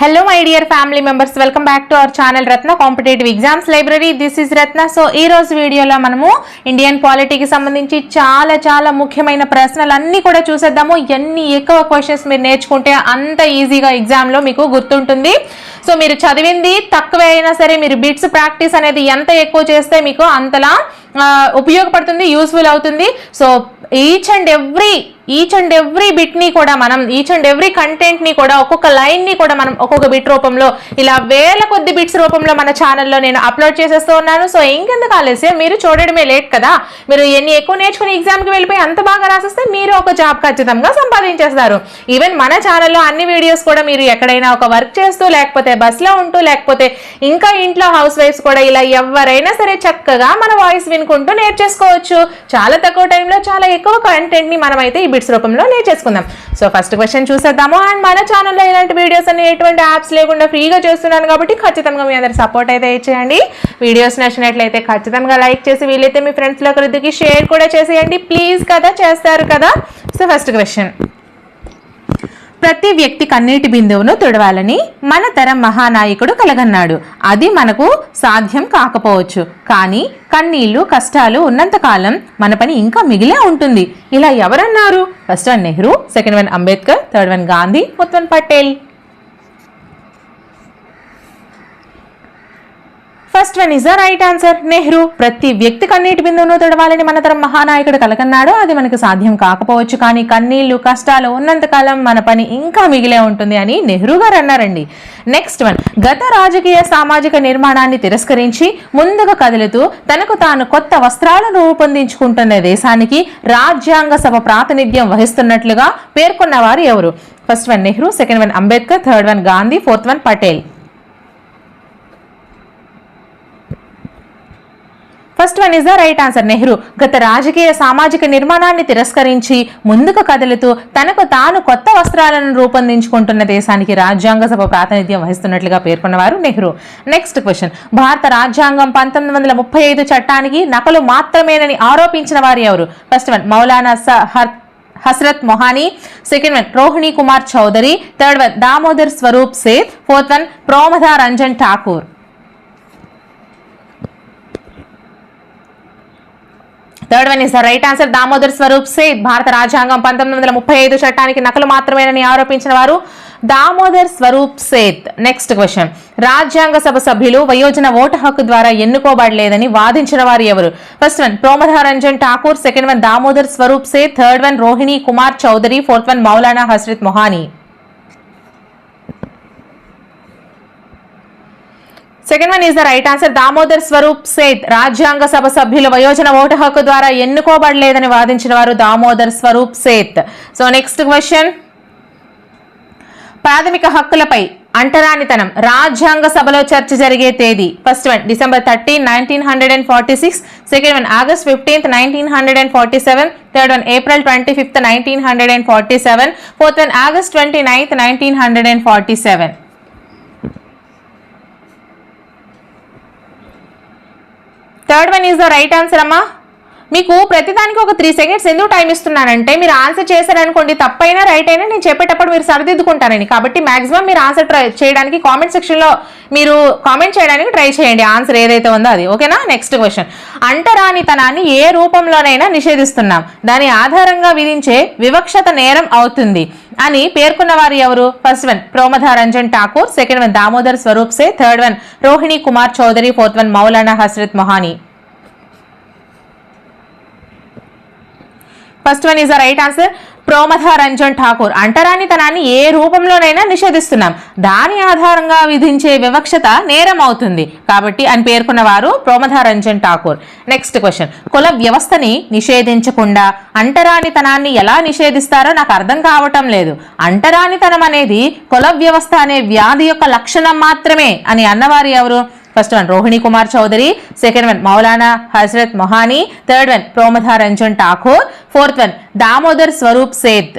Hello my dear family members welcome back to our channel Ratna competitive exams library this is Ratna so ఈ రోజు వీడియోలో మనము Indian పాలిటీకి సంబంధించి చాలా చాలా ముఖ్యమైన ప్రశ్నలు అన్నీ కూడా చూసేద్దాము. ఎన్ని ఎక్కువ క్వశ్చన్స్ మీరు నేర్చుకుంటే అంత ఈజీగా ఎగ్జామ్లో మీకు గుర్తుంటుంది. సో మీరు చదివింది తక్కువే అయినా సరే మీరు బిట్స్ ప్రాక్టీస్ అనేది ఎంత ఎక్కువ చేస్తే మీకు అంతలా ఉపయోగపడుతుంది యూస్ఫుల్ అవుతుంది. So each and every each and every బిట్ని కూడా మనం ఈచ్ అండ్ ఎవ్రీ కంటెంట్ని కూడా ఒక్కొక్క లైన్ని కూడా మనం ఒక్కొక్క బిట్ రూపంలో ఇలా వేల కొద్ది బిట్స్ రూపంలో మన ఛానల్లో నేను అప్లోడ్ చేసేస్తూ ఉన్నాను. సో ఇంకెందుకు ఆలస్యం? మీరు చూడడమే లేట్ కదా. మీరు ఎన్ని ఎక్కువ నేర్చుకుని ఎగ్జామ్కి వెళ్ళిపోయి అంత బాగా రాసిస్తే మీరు ఒక జాబ్ ఖచ్చితంగా సంపాదించేస్తారు. ఈవెన్ మన ఛానల్లో అన్ని వీడియోస్ కూడా మీరు ఎక్కడైనా ఒక వర్క్ చేస్తూ లేకపోతే బస్లో ఉంటూ లేకపోతే ఇంకా ఇంట్లో హౌస్ వైఫ్స్ కూడా ఇలా ఎవరైనా సరే చక్కగా మన వాయిస్ వినుకుంటూ నేర్చేసుకోవచ్చు చాలా తక్కువ టైంలో చాలా ఎక్కువ కంటెంట్ని మనమైతే ఈ బిట్స్ రూపంలో నేర్చేసుకుందాం సో ఫస్ట్ క్వశ్చన్ చూసేద్దాము. అండ్ మన ఛానల్లో ఇలాంటి వీడియోస్ అన్ని ఎటువంటి యాప్స్ లేకుండా ఫ్రీగా చేస్తున్నాను కాబట్టి ఖచ్చితంగా మీ అందరి సపోర్ట్ అయితే ఇచ్చేయండి. వీడియోస్ నచ్చినట్లయితే ఖచ్చితంగా లైక్ చేసి వీలైతే మీ ఫ్రెండ్స్లో ఒకరిద్దరికి షేర్ కూడా చేసేయండి. ప్లీజ్ కదా చేస్తారు కదా. సో ఫస్ట్ క్వశ్చన్ ప్రతి వ్యక్తి కన్నీటి బిందువును తుడవాలని మన తరం మహానాయకుడు కలగన్నాడు. అది మనకు సాధ్యం కాకపోవచ్చు. కానీ కన్నీళ్ళు కష్టాలు ఉన్నంతకాలం మన పని ఇంకా మిగిలే ఉంటుంది. ఇలా ఎవరన్నారు? First one Nehru second one Ambedkar third one Gandhi fourth one Patel. First one is the right answer Nehru ప్రతి వ్యక్తి కన్నీటి బిందువును తొడవాలని మనతరం మహానాయకుడు కలకన్నాడు అది మనకు సాధ్యం కాకపోవచ్చు కానీ కన్నీళ్ళు కష్టాలు ఉన్నంతకాలం మన పని ఇంకా మిగిలే ఉంటుంది అని నెహ్రూ గారు అన్నారండి. నెక్స్ట్ వన్ గత రాజకీయ సామాజిక నిర్మాణాన్ని తిరస్కరించి ముందుగా కదులుతూ తనకు తాను కొత్త వస్త్రాలను రూపొందించుకుంటున్న దేశానికి రాజ్యాంగ సభ ప్రాతినిధ్యం వహిస్తున్నట్లుగా పేర్కొన్న వారు ఎవరు? First one Nehru second one Ambedkar third one Gandhi fourth one Patel first one is the right answer Nehru గత రాజకీయ సామాజిక నిర్మాణాన్ని తిరస్కరించి ముందుకు కదులుతూ తనకు తాను కొత్త వస్త్రాలను రూపొందించుకుంటున్న దేశానికి రాజ్యాంగ సభ ప్రాతినిధ్యం వహిస్తున్నట్లుగా పేర్కొన్నవారు నెహ్రూ. నెక్స్ట్ క్వశ్చన్ భారత రాజ్యాంగం పంతొమ్మిది వందల ముప్పై ఐదు చట్టానికి నకలు మాత్రమేనని ఆరోపించిన వారు ఎవరు? ఫస్ట్ వన్ మౌలానా స Hasrat Mohani. Second one Rohini Kumar Chaudhary. Third one Damodar Swarup Seth. Fourth one Pramatha Ranjan Thakur. Third one is the right answer Damodar Swarup Seth భారత రాజ్యాంగం పంతొమ్మిది వందల ముప్పై ఐదు చట్టానికి నకలు మాత్రమేనని ఆరోపించిన వారు దామోదర్ స్వరూప్ సేత్ నెక్స్ట్ క్వశ్చన్ రాజ్యాంగ సభ సభ్యులు వయోజన ఓటు హక్కు ద్వారా ఎన్నుకోబడలేదని వాదించిన వారు ఎవరు? First one Pramatha Ranjan Thakur second one Damodar Swarup Seth third one Rohini Kumar Chaudhary fourth one Maulana Hasrat Mohani second one is the right answer Damodar Swarup Seth రాజ్యాంగ సభ సభ్యుల వయోజన ఓటు హక్కు ద్వారా ఎన్నుకోబడలేదని వాదించిన వారు Damodar Swarup Seth so next question ప్రాథమిక హక్కులపై అంటరానితనం రాజ్యాంగ సభలో చర్చ జరిగే తేదీ first one December thirteen nineteen hundred and forty six second one August fifteenth nineteen hundred and forty seven third one April twenty fifth nineteen hundred and forty seven fourth one August twenty ninth nineteen hundred and forty seven third one is the right answer అమ్మా. మీకు ప్రతిదానికి ఒక three seconds ఎందుకు time ఇస్తున్నానంటే మీరు answer చేశారనుకోండి తప్పైనా right అయినా నేను చెప్పేటప్పుడు మీరు సరిదిద్దుకుంటానని కాబట్టి మాక్సిమం మీరు ఆన్సర్ ట్రై చేయడానికి కామెంట్ సెక్షన్లో మీరు కామెంట్ చేయడానికి ట్రై చేయండి. ఆన్సర్ ఏదైతే ఉందో అది. ఓకేనా నెక్స్ట్ క్వశ్చన్ అంటరానితనాన్ని ఏ రూపంలోనైనా నిషేధిస్తున్నాం. దాని ఆధారంగా విధించే వివక్షత నేరం అవుతుంది. అని పేర్కొన్న వారు ఎవరు? First one Pramatha Ranjan Thakur second one Damodar Swarup Seth third one Rohini Kumar Chaudhary fourth one Maulana Hasrat Mohani first one is the right answer. Pramatha Ranjan Thakur. అంటరానితనాన్ని ఏ రూపంలోనైనా నిషేధిస్తున్నాం. దాని ఆధారంగా విధించే వివక్షత నేరం అవుతుంది కాబట్టి అని పేర్కొన్న వారు ప్రోమథ రంజన్ ఠాకూర్. నెక్స్ట్ క్వశ్చన్ కుల వ్యవస్థని నిషేధించకుండా అంటరానితనాన్ని ఎలా నిషేధిస్తారో నాకు అర్థం కావటం లేదు. అంటరానితనం అనేది కుల వ్యవస్థ అనే వ్యాధి యొక్క లక్షణం మాత్రమే అని అన్నవారు ఎవరు? First one Rohini Kumar Chaudhary second one Maulana Hazrat Mohani third one Pramatha Ranjan Thakur fourth one Damodar Swarup Seth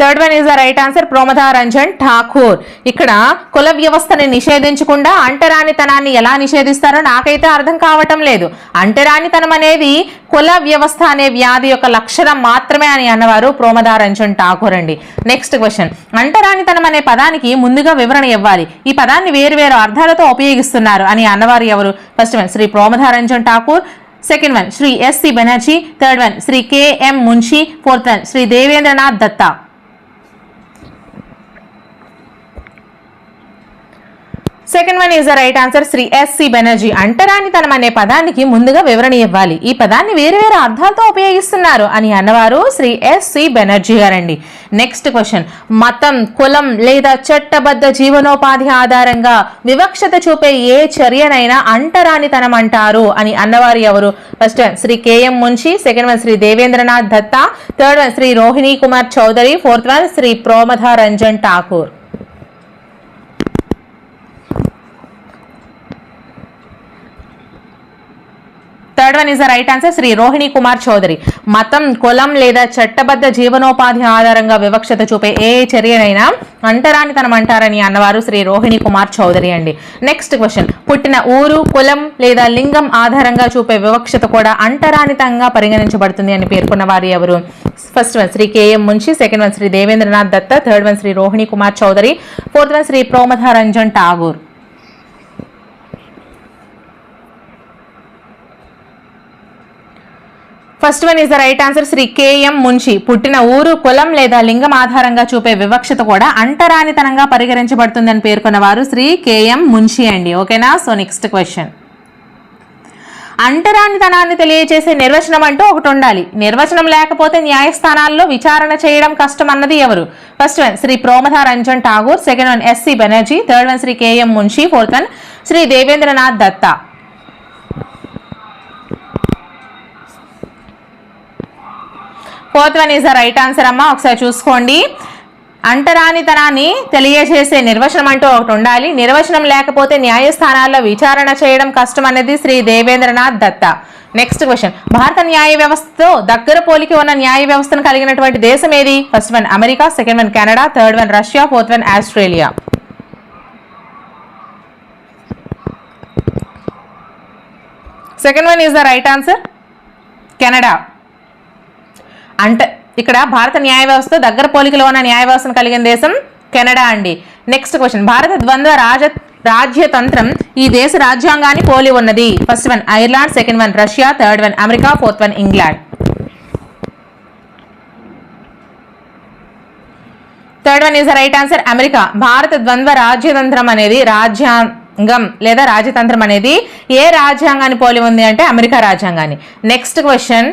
third one is the right answer Pramoda Ranjan Thakur ఇక్కడ కుల వ్యవస్థని నిషేధించకుండా అంటరానితనాన్ని ఎలా నిషేధిస్తారో నాకైతే అర్థం కావటం లేదు. అంటరానితనం అనేది కుల వ్యవస్థ అనే వ్యాధి యొక్క లక్షణం మాత్రమే అని అన్నవారు ప్రోమదా రంజన్ ఠాకూర్ అండి. నెక్స్ట్ క్వశ్చన్ అంటరానితనం అనే పదానికి ముందుగా వివరణ ఇవ్వాలి. ఈ పదాన్ని వేరు వేరు అర్థాలతో ఉపయోగిస్తున్నారు అని అన్నవారు ఎవరు? First one Shri Pramatha Ranjan Thakur second one Shri S C Banerjee third one Shri K M Munshi fourth one Shri Devendranath Datta second one is the right answer Shri S C Banerjee అంటరానితనం అనే పదానికి ముందుగా వివరణ ఇవ్వాలి. ఈ పదాన్ని వేరు వేరు అర్థాలతో ఉపయోగిస్తున్నారు అని అన్నవారు శ్రీ ఎస్సి బెనర్జీ గారండి. నెక్స్ట్ క్వశ్చన్ మతం కులం లేదా చట్టబద్ధ జీవనోపాధి ఆధారంగా వివక్షత చూపే ఏ చర్యనైనా అంటరానితనం అంటారు అని అన్నవారు ఎవరు? First one Shri K M Munshi second one Shri Devendranath Datta. Third one Shri Rohini Kumar Chaudhary. Fourth one Shri Pramatha Ranjan Thakur. Third one is the right answer Shri Rohini Kumar Chaudhary. మతం కులం లేదా చట్టబద్ధ జీవనోపాధి ఆధారంగా వివక్షత చూపే ఏ చర్యనైనా అంటరానితనం అంటారని అన్నవారు శ్రీ రోహిణి కుమార్ చౌదరి అండి. నెక్స్ట్ క్వశ్చన్ పుట్టిన ఊరు కులం లేదా లింగం ఆధారంగా చూపే వివక్షత కూడా అంటరానితంగా పరిగణించబడుతుంది అని పేర్కొన్న వారు ఎవరు? First one Shri K M Munshi. Second one Shri Devendranath Datta. Third one Shri Rohini Kumar Chaudhary. Fourth one Shri Pramatha Ranjan Tagore. First one is the right answer Shri K M Munshi పుట్టిన ఊరు కులం లేదా లింగం ఆధారంగా చూపే వివక్షత కూడా అంటరానితనంగా పరిగణించబడుతుందని పేర్కొన్న వారు శ్రీ కేఎం మున్షి అండి. ఓకేనా? సో నెక్స్ట్ క్వశ్చన్ అంటరానితనాన్ని తెలియజేసే నిర్వచనం అంటూ ఒకటి ఉండాలి. నిర్వచనం లేకపోతే న్యాయస్థానాల్లో విచారణ చేయడం కష్టం అన్నది ఎవరు? First one Shri Pramatha Ranjan Tagore second one S C Banerjee third one Shri K M Munshi fourth one Shri Devendranath Datta fourth one is the right answer అమ్మా. ఒకసారి చూసుకోండి. అంటరానితనాన్ని తెలియజేసే నిర్వచనం అంటూ ఒకటి ఉండాలి. నిర్వచనం లేకపోతే న్యాయస్థానాల్లో విచారణ చేయడం కష్టం అనేది శ్రీ దేవేంద్రనాథ్ దత్త. నెక్స్ట్ క్వశ్చన్ భారత న్యాయ వ్యవస్థతో దగ్గర పోలికి ఉన్న న్యాయ వ్యవస్థను కలిగినటువంటి దేశం ఏది? First one America. Second one Canada third one Russia fourth one Australia second one is the right answer Canada అంటే ఇక్కడ భారత న్యాయ వ్యవస్థ దగ్గర పోలికలో ఉన్న న్యాయ వ్యవస్థను కలిగిన దేశం కెనడా అండి. నెక్స్ట్ క్వశ్చన్ భారత ద్వంద్వ రాజ రాజ్యతంత్రం ఈ దేశ రాజ్యాంగాన్ని పోలి ఉన్నది. First one Ireland second one Russia third one America fourth one England third one is the right answer America భారత ద్వంద్వ రాజ్యతంత్రం అనేది రాజ్యాంగం లేదా రాజ్యతంత్రం అనేది ఏ రాజ్యాంగాన్ని పోలి ఉంది అంటే అమెరికా రాజ్యాంగాన్ని. నెక్స్ట్ క్వశ్చన్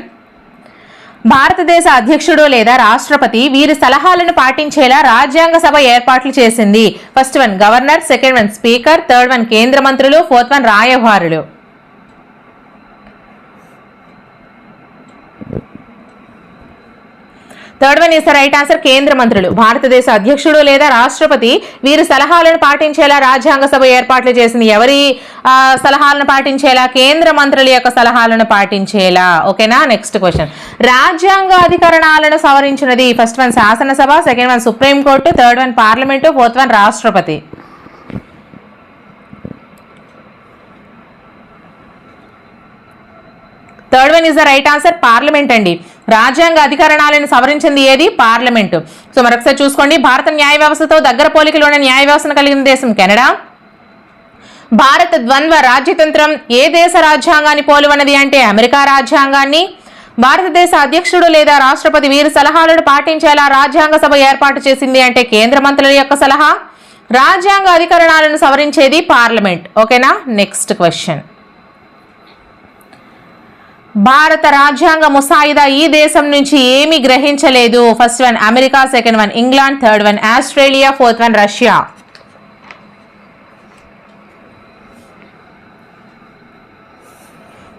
భారతదేశ అధ్యక్షుడు లేదా రాష్ట్రపతి వీరి సలహాలను పాటించేలా రాజ్యాంగ సభ ఏర్పాట్లు చేసింది. First one governor second one speaker third one కేంద్ర మంత్రులు fourth one రాయభారులు. Third one is the right answer కేంద్ర మంత్రులు భారతదేశ అధ్యక్షుడు లేదా రాష్ట్రపతి వీరి సలహాలను పాటించేలా రాజ్యాంగ సభ ఏర్పాట్లు చేసింది. ఎవరి ఆ, సలహాలను పాటించేలా? కేంద్ర మంత్రుల యొక్క సలహాలను పాటించేలా? ఓకేనా నెక్స్ట్ క్వశ్చన్ రాజ్యాంగ అధికరణాలను సవరించినది ఫస్ట్ వన్ శాసనసభ second one supreme court third one parliament fourth one రాష్ట్రపతి third one is the right answer parliament అండి. రాజ్యాంగ అధికరణాలను సవరించింది ఏది? పార్లమెంటు. సో మరొకసారి చూసుకోండి. భారత న్యాయ వ్యవస్థతో దగ్గర పోలికలో ఉన్న న్యాయ వ్యవస్థను కలిగిన దేశం కెనడా. భారత ద్వంద్వ రాజ్యతంత్రం ఏ దేశ రాజ్యాంగాన్ని పోలివన్నది అంటే అమెరికా రాజ్యాంగాన్ని. భారతదేశ అధ్యక్షుడు లేదా రాష్ట్రపతి వీరి సలహాలను పాటించేలా రాజ్యాంగ సభ ఏర్పాటు చేసింది అంటే కేంద్ర మంత్రుల యొక్క సలహా. రాజ్యాంగ అధికరణాలను సవరించేది పార్లమెంట్. ఓకేనా? Next question. భారత రాజ్యాంగ ముసాయిదా ఈ దేశం నుంచి ఏమి గ్రహించలేదు. First one America second one England third one Australia fourth one Russia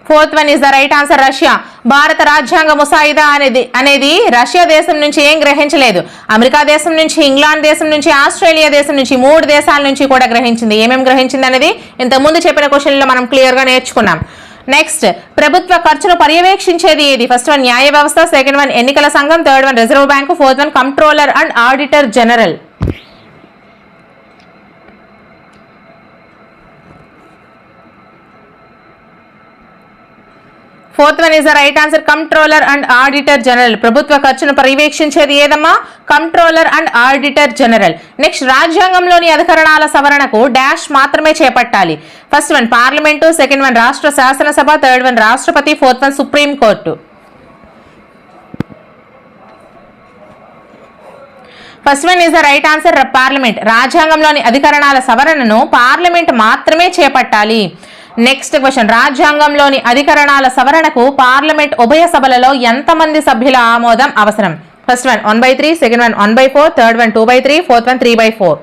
fourth one is the right answer Russia భారత రాజ్యాంగ ముసాయిదా అనేది అనేది రష్యా దేశం నుంచి ఏం గ్రహించలేదు. అమెరికా దేశం నుంచి ఇంగ్లాండ్ దేశం నుంచి ఆస్ట్రేలియా దేశం నుంచి మూడు దేశాల నుంచి కూడా గ్రహించింది. ఏమేమి గ్రహించింది అనేది ఇంతకుముందు చెప్పిన క్వశ్చన్లో మనం క్లియర్గా నేర్చుకున్నాం. నెక్స్ట్ ప్రభుత్వ ఖర్చును పర్యవేక్షించేది ఏది? ఫస్ట్ వన్ న్యాయ వ్యవస్థ సెకండ్ వన్ ఎన్నికల సంఘం third one reserve bank fourth one controller and auditor general fourth one is the right answer controller and auditor general ప్రభుత్వ ఖర్చును పర్యవేక్షించేది ఏదమ్మా? Controller and auditor general next రాజ్యాంగంలోని అధికరణాల సవరణకు డాష్ మాత్రమే చేపట్టాలి. First one parliament second one రాష్ట్ర శాసనసభ. థర్డ్ వన్ రాష్ట్రపతి. Fourth one supreme court first one is the right answer parliament రాజ్యాంగంలోని అధికరణాల సవరణను పార్లమెంట్ మాత్రమే చేపట్టాలి. నెక్స్ట్ క్వశ్చన్ రాజ్యాంగంలోని అధికరణాల సవరణకు పార్లమెంట్ ఉభయ సభలలో ఎంతమంది సభ్యుల ఆమోదం అవసరం? First one one by three second one one by four third one two by three fourth one three by four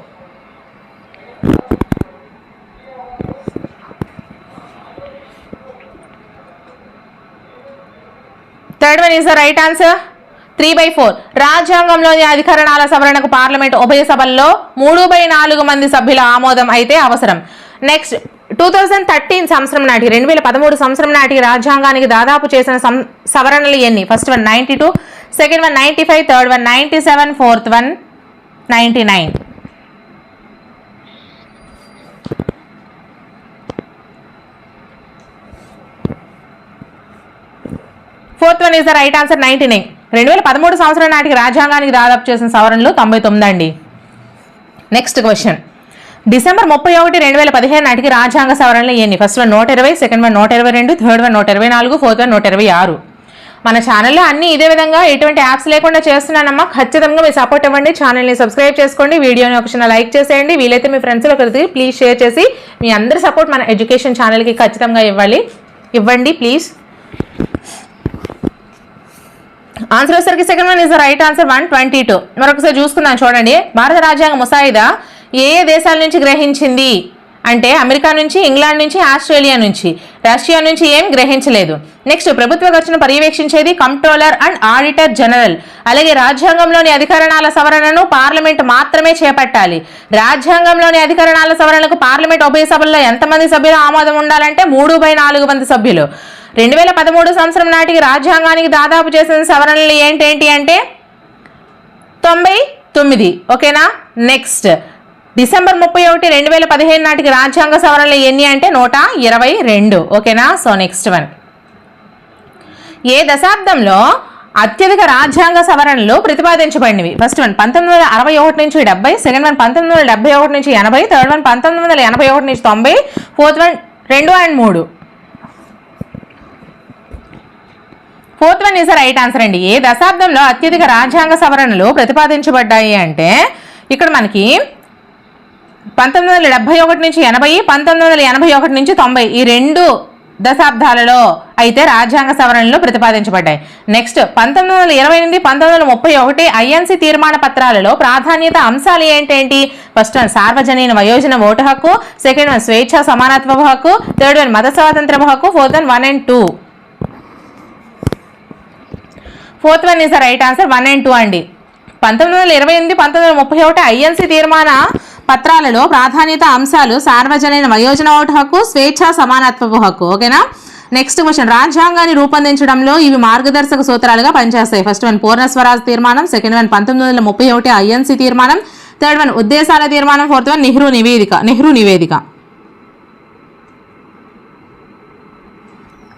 third one is the right answer three by four రాజ్యాంగంలోని అధికరణాల సవరణకు పార్లమెంట్ ఉభయ సభల్లో మూడు బై నాలుగు మంది సభ్యుల ఆమోదం అయితే అవసరం. నెక్స్ట్ టూ థౌజండ్ థర్టీన్ సంవత్సరం నాటికి రెండు వేల పదమూడు సంవత్సరం నాటికి రాజ్యాంగానికి దాదాపు చేసిన సం- సవరణలు ఎన్ని? First one ninety two second one ninety five third one ninety seven fourth one ninety nine fourth one is the right answer ninety nine రెండు వేల పదమూడు సంవత్సరం నాటికి రాజ్యాంగానికి దాదాపు చేసిన సవరణలు తొంభై తొమ్మిది అండి. నెక్స్ట్ క్వశ్చన్ డిసెంబర్ ముప్పై ఒకటి రెండు వేల పదిహేను నాటికి రాజ్యాంగ సవరణలు ఎన్ని? ఫస్ట్ వన్ నూట ఇరవై సెకండ్ వన్ నూట ఇరవై రెండు థర్డ్ వన్ నూట ఇరవై నాలుగు ఫోర్త్ వన్ నూట ఇరవై ఆరు. మన ఛానల్లో అన్ని ఇదే విధంగా ఎటువంటి యాప్స్ లేకుండా చేస్తున్నానమ్మా. ఖచ్చితంగా మీ సపోర్ట్ ఇవ్వండి ఛానల్ని సబ్స్క్రైబ్ చేసుకోండి. వీడియోని ఒక చిన్న లైక్ చేసేయండి. వీలైతే మీ ఫ్రెండ్స్ ఒకరికి ప్లీజ్ షేర్ చేసి మీ అందరి సపోర్ట్ మన ఎడ్యుకేషన్ ఛానల్కి ఖచ్చితంగా ఇవ్వాలి. ఇవ్వండి ప్లీజ్ ఆన్సర్ వచ్చేసరికి second one is the right answer one twenty two మరొకసారి చూసుకుందాం చూడండి. భారత రాజ్యాంగ ముసాయిదా. ఏ ఏ దేశాల నుంచి గ్రహించింది? అంటే అమెరికా నుంచి ఇంగ్లాండ్ నుంచి ఆస్ట్రేలియా నుంచి. రష్యా నుంచి ఏం గ్రహించలేదు. నెక్స్ట్ ప్రభుత్వ ఖర్చును పర్యవేక్షించేది కంట్రోలర్ అండ్ ఆడిటర్ జనరల్. అలాగే రాజ్యాంగంలోని అధికరణాల సవరణను పార్లమెంట్ మాత్రమే చేపట్టాలి. రాజ్యాంగంలోని అధికరణాల సవరణకు పార్లమెంట్ ఉభయ సభల్లో ఎంతమంది సభ్యులు ఆమోదం ఉండాలంటే మూడు బై నాలుగు మంది సభ్యులు. రెండు వేల పదమూడు సంవత్సరం నాటికి రాజ్యాంగానికి దాదాపు చేసిన సవరణలు ఏంటేంటి అంటే తొంభై తొమ్మిది. ఓకేనా? నెక్స్ట్. డిసెంబర్ ముప్పై ఒకటి రెండు వేల పదిహేను నాటికి రాజ్యాంగ సవరణలు ఎన్ని అంటే నూట ఇరవై రెండు. ఓకేనా? సో నెక్స్ట్ వన్ ఏ దశాబ్దంలో అత్యధిక రాజ్యాంగ సవరణలు ప్రతిపాదించబడినవి? ఫస్ట్ వన్ పంతొమ్మిది వందల అరవై ఒకటి నుంచి డెబ్బై సెకండ్ వన్ పంతొమ్మిది వందల డెబ్బై ఒకటి నుంచి ఎనభై థర్డ్ వన్ పంతొమ్మిది వందల ఎనభై ఒకటి నుంచి తొంభై ఫోర్త్ వన్ రెండు అండ్ మూడు. Fourth one is right answer అండి. ఏ దశాబ్దంలో అత్యధిక రాజ్యాంగ సవరణలు ప్రతిపాదించబడ్డాయి అంటే ఇక్కడ మనకి పంతొమ్మిది వందల డెబ్బై ఒకటి నుంచి ఎనభై పంతొమ్మిది వందల ఎనభై ఒకటి నుంచి తొంభై ఈ రెండు దశాబ్దాలలో అయితే రాజ్యాంగ సవరణలు ప్రతిపాదించబడ్డాయి. నెక్స్ట్ పంతొమ్మిది వందల ఇరవై ఎనిమిది పంతొమ్మిది వందల ముప్పై ఒకటి ఐఎన్సీ తీర్మాన పత్రాలలో ప్రాధాన్యత అంశాలు ఏంటేంటి? ఫస్ట్ వన్ సార్వజనీన వయోజన ఓటు హక్కు. సెకండ్ వన్ స్వేచ్ఛ సమానత్వ హక్కు. థర్డ్ వన్ మత స్వాతంత్ర హక్కు. Fourth one one and two fourth one is the right answer one and two అండి. పంతొమ్మిది వందల ఇరవై ఎనిమిది పంతొమ్మిది వందల ముప్పై ఒకటి ఐఎన్సీ తీర్మాన పత్రాలలో ప్రాధాన్యత అంశాలు సార్వజనైన వయోజన ఓటు హక్కు స్వేచ్ఛ సమానత్వపు హక్కు ఓకేనా? నెక్స్ట్ క్వశ్చన్ రాజ్యాంగాన్ని రూపొందించడంలో ఇవి మార్గదర్శక సూత్రాలుగా పనిచేస్తాయి. ఫస్ట్ వన్ పూర్ణ స్వరాజ్ తీర్మానం. సెకండ్ వన్ పంతొమ్మిది వందల ముప్పై ఒకటి ఐఎన్సీ తీర్మానం. థర్డ్ వన్ ఉద్దేశాల తీర్మానం. ఫోర్త్ వన్ నెహ్రూ నివేదిక. నెహ్రూ నివేదిక.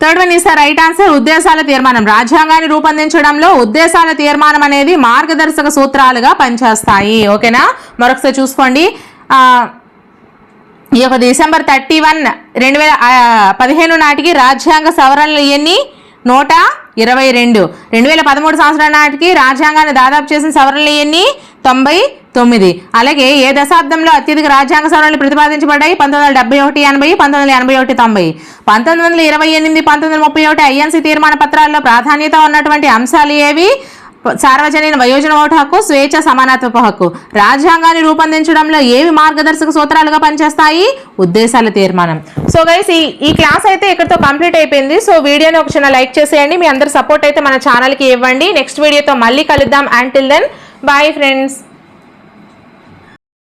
Third one is right answer ఉద్దేశాల తీర్మానం. రాజ్యాంగాన్ని రూపొందించడంలో ఉద్దేశాల తీర్మానం అనేది మార్గదర్శక సూత్రాలుగా పనిచేస్తాయి. ఓకేనా? మరొకసారి చూసుకోండి. ఈ యొక్క డిసెంబర్ థర్టీ వన్ రెండు వేల పదిహేను నాటికి రాజ్యాంగ సవరణలు ఎన్ని? నూట ఇరవై రెండు. రెండు వేల పదమూడు సంవత్సరాల నాటికి రాజ్యాంగాన్ని దాదాపు చేసిన సవరణలు ఎన్ని? తొంభై తొమ్మిది. అలాగే ఏ దశాబ్దంలో అత్యధిక రాజ్యాంగ సవరణలు ప్రతిపాదించబడ్డాయి? పంతొమ్మిది వందల డెబ్బై ఒకటి ఎనభై పంతొమ్మిది వందల ఎనభై ఒకటి తొంభై. పంతొమ్మిది వందల ఇరవై ఎనిమిది పంతొమ్మిది వందల ముప్పై ఒకటి ఐఎన్సీ తీర్మాన పత్రాల్లో ప్రాధాన్యత ఉన్నటువంటి అంశాలు ఏవి? సార్వజనీన వయోజన ఓటు హక్కు స్వేచ్ఛ సమానత్వపు హక్కు. రాజ్యాంగాన్ని రూపొందించడంలో ఏవి మార్గదర్శక సూత్రాలుగా పనిచేస్తాయి? ఉద్దేశాల తీర్మానం. సో గైస్ ఈ ఈ క్లాస్ అయితే ఇక్కడతో కంప్లీట్ అయిపోయింది. సో వీడియోని ఒక చిన్న లైక్ చేసేయండి. మీ అందరి సపోర్ట్ అయితే మన ఛానల్కి ఇవ్వండి. నెక్స్ట్ వీడియోతో మళ్ళీ కలుద్దాం. Until then bye friends